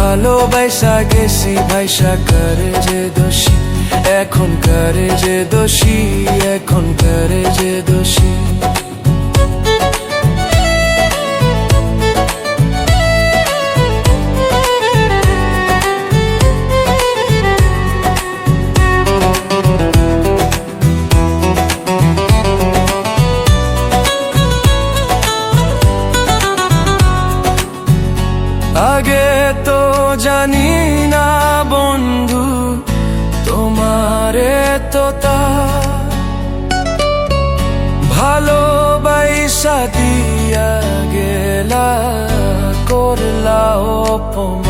ভালোবাসা গেছি ভাইসা করে যে দোষী এখন করে যে দোষী এখন করে যে দোষী। আগে তো জানি না বন্ধু তোমারে তো তা। ভালোবাসা দিয়া গেলা করলা অপমান।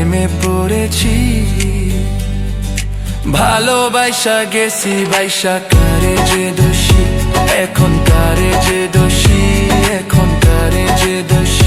প্রেমে পড়েছি। ভালোবাসা গেছি, বাইসা কারে যে দোষী? এখন কারে যে দোষী? এখন কারে যে দোষী?